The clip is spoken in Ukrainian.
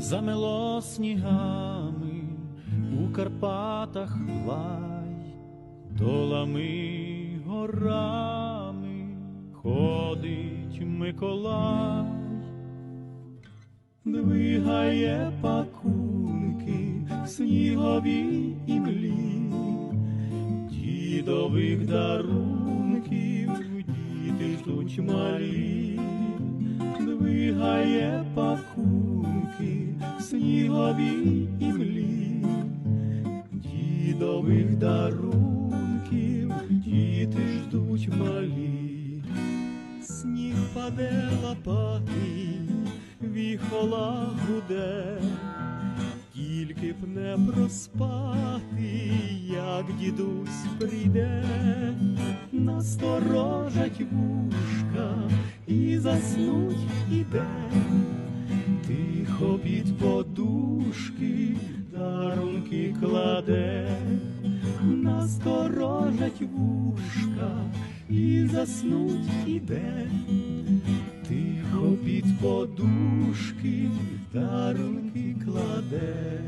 замело снігами у Карпатах лай, долами горами ходить Миколай, двигає пакунки снігові і млі, дідових дарунків діти ждуть малі, двигає пакунки снігові і млі, дідових дарунків діти ждуть малі, сніг паде лопатий, віхола гуде, тільки б не проспати, як дідусь прийде, насторожать вушка і заснуть іде, тихо під подушки дарунки кладе, насторожать вушка і заснуть іде, тихо під подушки дарунки кладе.